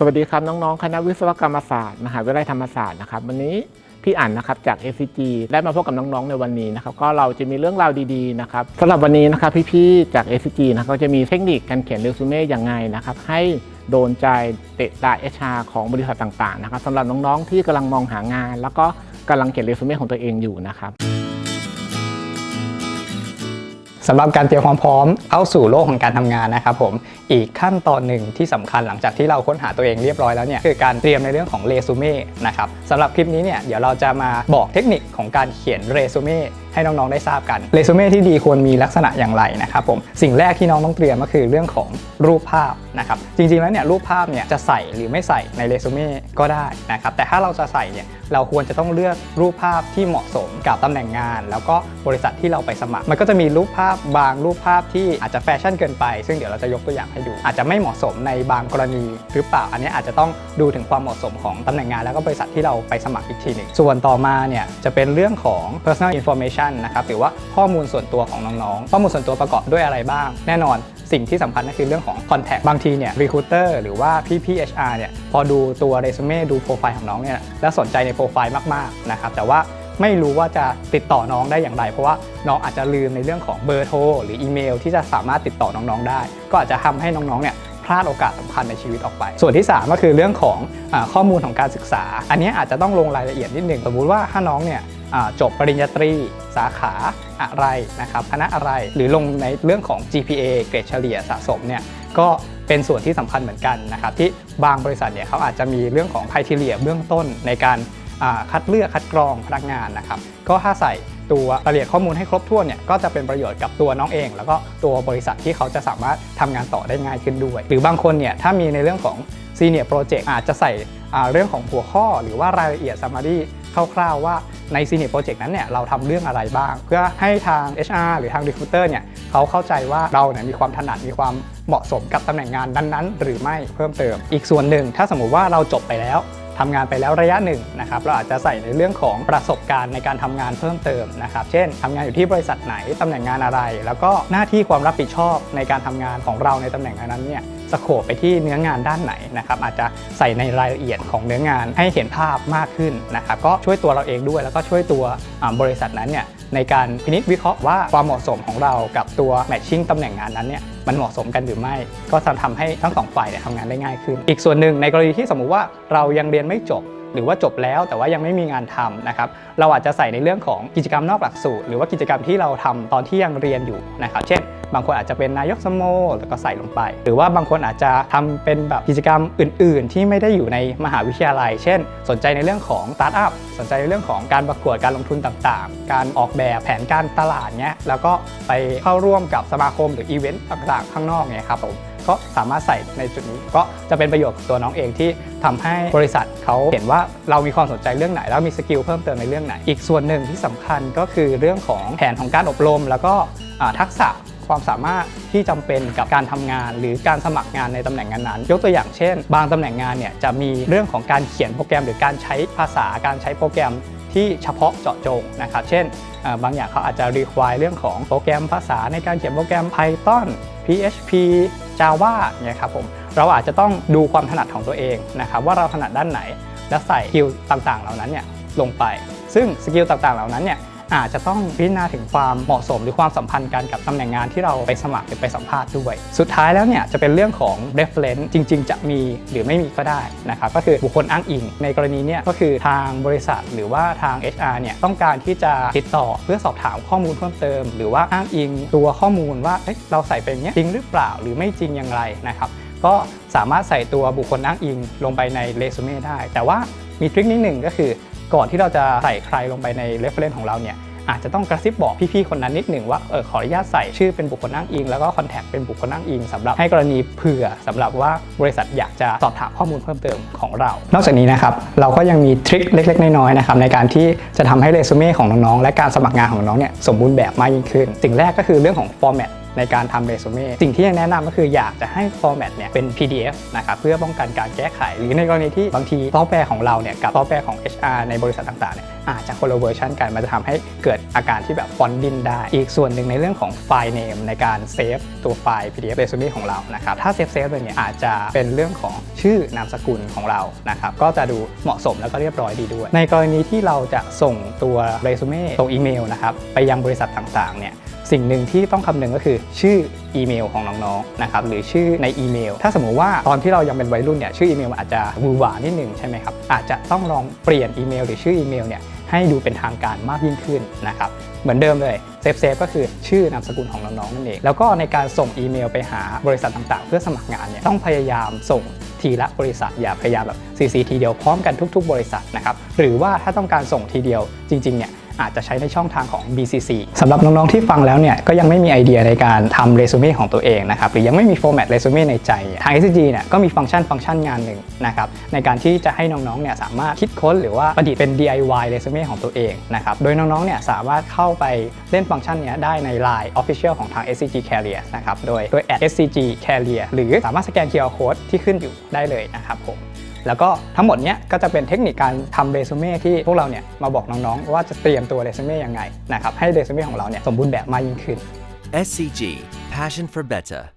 สวัสดีครับ น้องๆ คณะวิศวกรรมศาสตร์ มหาวิทยาลัยธรรมศาสตร์นะครับวันนี้พี่อั๋นนะครับจาก FCG ได้มาพบกับน้องๆในวันนี้นะครับก็เราจะมีเรื่องราวดีๆนะครับสำหรับวันนี้นะครับพี่ๆจาก FCG นะก็จะมีเทคนิคการเขียนเรซูเม่อย่างไงนะครับให้โดนใจเตะตา HR ของบริษัทต่างๆนะครับสำหรับน้องๆที่กำลังมองหางาน แล้วก็กำลังเขียนเรซูเม่ของตัวเองอยู่นะครับ สำหรับการเตรียมความพร้อมเข้าสู่โลกของการทำงานนะครับผมอีกขั้นตอนหนึ่งที่สำคัญหลังจากที่เราค้นหาตัวเองเรียบร้อยแล้วเนี่ยคือการเตรียมในเรื่องของเรซูเม่นะครับสำหรับคลิปนี้เนี่ยเดี๋ยวเราจะมาบอกเทคนิคของการเขียนเรซูเม่ ให้น้องๆได้ทราบกันเรซูเม่ที่ดีควรมีลักษณะอย่างไรนะครับผมสิ่งแรกที่น้องต้องเตรียมก็คือเรื่องของรูปภาพนะครับจริงๆแล้วเนี่ยรูปภาพเนี่ยจะใส่หรือไม่ใส่ในเรซูเม่ก็ได้นะครับแต่ถ้าเราจะใส่เนี่ยเราควรจะต้องเลือกรูปภาพที่เหมาะสมกับตำแหน่งงาน แล้วก็บริษัทที่เราไปสมัคร มันก็จะมีรูปภาพบางรูปภาพที่อาจจะแฟชั่นเกินไป ซึ่งเดี๋ยวเราจะยกตัวอย่างให้ดู อาจจะไม่เหมาะสมในบางกรณีหรือเปล่าอันนี้อาจจะต้องดูถึงความเหมาะสมของตำแหน่งงาน แล้วก็บริษัทที่เราไปสมัครอีกทีหนึ่งส่วนต่อมาเนี่ยจะเป็นเรื่องของ personal information นะครับหรือว่าข้อมูลส่วนตัวของน้องๆ ข้อมูลส่วนตัวประกอบด้วยอะไรบ้าง แน่นอนสิ่งที่สำคัญก็คือเรื่องของ contact บางทีเนี่ย recruiter หรือว่าพี่พี่ HR เนี่ยพอดูตัวเรซูเม่ดูโปรไฟล์ของน้องเนี่ยแล้วสนใจในโปรไฟล์มากๆนะครับแต่ว่าไม่รู้ว่าจะติดต่อน้องได้อย่างไร เพราะว่าน้องอาจจะลืมในเรื่องของเบอร์โทรหรืออีเมล ที่จะสามารถติดต่อน้องๆได้ ก็อาจจะทำให้น้องๆเนี่ย พลาดโอกาสสำคัญในชีวิตออกไป ส่วนที่ 3 ก็คือเรื่องของอข้อมูลของการศึกษา อันนี้อาจจะต้องลงรายละเอียดนิดหนึ่งสมมติว่าถ้าน้องเนี่ยจบปริญญาตรีสาขาอะไรนะครับคณะอะไรหรือลงในเรื่องของ GPA เกรดเฉลี่ยสะสมเนี่ยก็เป็นส่วนที่สำคัญเหมือนกันนะครับที่บางบริษัทเนี่ยเขาอาจจะมีเรื่องของคุณทีเรียเบื้องต้นในการคัดเลือกคัดกรองพนักงานนะครับก็ถ้าใส่ ตัวรายละเอียดข้อมูลให้ครบถ้วนเนี่ยก็จะเป็นประโยชน์กับตัวน้องเอง แล้วก็ตัวบริษัทที่เขาจะสามารถทำงานต่อได้ง่ายขึ้นด้วย หรือบางคนเนี่ยถ้ามีในเรื่องของ Senior Project อาจจะใส่เรื่องของหัวข้อ หรือว่ารายละเอียด summary คร่าวๆว่าใน Senior Project นั้นเนี่ยเราทำเรื่องอะไรบ้าง เพื่อให้ทาง HR หรือทาง Recruiter เนี่ยเขาเข้าใจว่าเราเนี่ยมีความถนัดมีความเหมาะสมกับตำแหน่งงานนั้นๆ หรือไม่เพิ่มเติม อีกส่วนหนึ่งถ้าสมมุติว่าเราจบไปแล้ว ทำงานไปแล้วระยะหนึ่งนะครับเราอาจจะใส่ในเรื่องของประสบการณ์ในการทำงานเพิ่มเติมนะครับเช่นทำงานอยู่ที่บริษัทไหนตำแหน่งงานอะไร แล้วก็หน้าที่ความรับผิดชอบในการทำงานของเราในตำแหน่งนั้นเนี่ยสโคปไปที่เนื้องานด้านไหนนะครับอาจจะใส่ในรายละเอียดของเนื้องานให้เห็นภาพมากขึ้นนะครับก็ช่วยตัวเราเองด้วย แล้วก็ช่วยตัวบริษัทนั้นเนี่ยในการพินิจวิเคราะห์ว่าความเหมาะสมของเรากับตัวแมทชิ่งตำแหน่งงานนั้นเนี่ย มันเหมาะสมกันหรือไม่ ก็จะทำให้ทั้งสองฝ่ายเนี่ยทำงานได้ง่ายขึ้น อีกส่วนหนึ่งในกรณีที่สมมุติว่าเรายังเรียนไม่จบ หรือว่าจบแล้วแต่ว่ายังไม่มีงานทำนะครับเราอาจจะใส่ในเรื่องของกิจกรรมนอกหลักสูตร หรือว่ากิจกรรมที่เราทำตอนที่ยังเรียนอยู่นะครับเช่น บางคนอาจจะเป็นนายกสโมแล้วก็ใส่ลงไป หรือว่าบางคนอาจจะทำเป็นแบบกิจกรรมอื่น ๆ ที่ไม่ได้อยู่ในมหาวิทยาลัย เช่น สนใจในเรื่องของสตาร์ทอัพสนใจในเรื่องของการประกวดการลงทุนต่างๆ การออกแบบแผนการตลาดเนี้ยแล้วก็ไปเข้าร่วมกับสมาคมหรืออีเวนต์ต่างๆ ข้างนอกเนี่ยครับผม ก็สามารถใส่ในจุดนี้ ก็จะเป็นประโยชน์ตัวน้องเองที่ทำให้บริษัทเขาเห็นว่าเรามีความสนใจเรื่องไหน แล้วมีสกิลเพิ่มเติมในเรื่องไหน อีกส่วนหนึ่งที่สำคัญก็คือเรื่องของแผนของการอบรม แล้วก็ทักษะความสามารถที่จำเป็นกับการทำงาน หรือการสมัครงานในตำแหน่งงานนั้น ยกตัวอย่างเช่น บางตำแหน่งงานเนี่ยจะมีเรื่องของการเขียนโปรแกรม หรือการใช้ภาษาการใช้โปรแกรมที่เฉพาะเจาะจงนะครับ เช่น บางอย่างเขาอาจจะ require เรื่องของโปรแกรมภาษาในการเขียนโปรแกรม Python PHP Java เนี่ยครับผมเราอาจจะต้องดูความถนัดของตัวเองนะครับว่าเราถนัดด้านไหน และใส่สกิลต่างๆ เหล่านั้นเนี่ยลงไป ซึ่งสกิลต่างๆ เหล่านั้นเนี่ย อาจจะต้องพิจารณาถึงความเหมาะสมหรือความสัมพันธ์กันกับตำแหน่งงานที่เราไปสมัครหรือไปสัมภาษณ์ด้วย สุดท้ายแล้วเนี่ยจะเป็นเรื่องของ reference จริง ๆ จะมีหรือไม่มีก็ได้นะครับก็คือบุคคลอ้างอิง ในกรณีเนี้ก็คือทางบริษัทหรือว่าทาง HR เนี่ยต้องการที่จะติดต่อเพื่อสอบถามข้อมูลเพิ่มเติม หรือว่าอ้างอิงตัวข้อมูลว่าเอ๊ะเราใส่เป็นเนี้ยจริงหรือเปล่าหรือไม่จริงอย่างไรนะครับก็สามารถใส่ตัวบุคคลอ้างอิงลงไปในเรซูเม่ได้ แต่ว่ามีทริคนิดหนึ่งก็คือ ก่อนที่เราจะใส่ใครลงไปในเรฟเฟรนซ์ของเราเนี่ยอาจจะต้องกระซิบบอกพี่ๆคนนั้นนิดหนึ่งว่าเออขออนุญาตใส่ชื่อเป็นบุคคลอ้างอิง แล้วก็คอนแทคเป็นบุคคลอ้างอิงสำหรับให้กรณีเผื่อสำหรับว่าบริษัทอยากจะสอบถามข้อมูลเพิ่มเติมของเรา นอกจากนี้นะครับเราก็ยังมีทริคเล็ก ๆ น้อยๆนะครับในการที่จะทำให้เรซูเม่ของน้องๆและการสมัครงานของน้องเนี่ยสมบูรณ์แบบมากยิ่งขึ้น สิ่งแรกก็คือเรื่องของฟอร์แมต ในการทำเรซูเม่สิ่งที่ยังแนะนำก็คืออยากจะให้ฟอร์แมตเนี่ยเป็น PDF นะครับเพื่อป้องกันการแก้ไข หรือในกรณีที่บางทีซอฟต์แวร์ของเราเนี่ยกับซอฟต์แวร์ของ HR ในบริษัทต่างๆเนี่ยอาจจะคนละเวอร์ชันกันมันจะทำให้เกิดอาการที่แบบฟอนต์ดินได้ อีกส่วนหนึ่งในเรื่องของไฟล์เนมในการเซฟตัวไฟล์ PDF เรซูเม่ของเรานะครับถ้าเซฟเซฟเลยเนี่ยอาจจะเป็นเรื่องของชื่อนามสกุลของเรานะครับก็จะดูเหมาะสมแล้วก็เรียบร้อยดีด้วย ในกรณีที่เราจะส่งตัวเรซูเม่ส่งอีเมลนะครับไปยังบริษัทต่างๆเนี่ยสิ่งหนึ่งที่ต้องคำนึงก็คือชื่ออีเมลของน้องๆนะครับหรือชื่อในอีเมล ถ้าสมมุติว่าตอนที่เรายังเป็นวัยรุ่นเนี่ยชื่ออีเมลอาจจะวือหวานิดนึงใช่ไหมครับอาจจะต้องลองเปลี่ยนอีเมลหรือชื่ออีเมลเนี่ยให้ดูเป็นทางการมากยิ่งขึ้นนะครับเหมือนเดิมเลยเซฟเซฟก็คือชื่อนามสกุลของน้องๆนั่นเองแล้วก็ในการส่งอีเมลไปหาบริษัทต่างๆ เพื่อสมัครงานเนี่ยต้องพยายามส่งทีละบริษัทอย่าพยายามแบบ CC ทีเดียวพร้อมกันทุก ๆ บริษัทนะครับหรือว่าถ้าต้องการส่งทีเดียวจริงๆเนี่ย อาจจะใช้ในช่องทางของ BCC สำหรับน้องๆที่ฟังแล้วเนี่ยก็ยังไม่มีไอเดียในการทำเรซูเม่ของตัวเองนะครับหรือยังไม่มีโฟร์แมตเรซูเม่ในใจ ทาง SCG เนี่ยก็มีฟังก์ชันฟังก์ชันงานหนึ่งนะครับในการที่จะให้น้องๆเนี่ยสามารถคิดค้นหรือว่าประดิษฐ์เป็น DIY เรซูเม่ของตัวเองนะครับโดยน้องๆเนี่ยสามารถเข้าไปเล่นฟังก์ชันนี้ได้ใน Line Official ของทาง SCG Career นะครับโดยโดย @SCG Career หรือสามารถสแกน QR Code ที่ขึ้นอยู่ได้เลยนะครับผม แล้วก็ทั้งหมดเนี้ยก็จะเป็นเทคนิคการทำเรซูเม่ที่พวกเราเนี่ยมาบอกน้องๆ ว่าจะเตรียมตัวเรซูเม่ยังไงนะครับให้เรซูเม่ของเราเนี่ยสมบูรณ์แบบมากยิ่งขึ้น SCG, passion for better.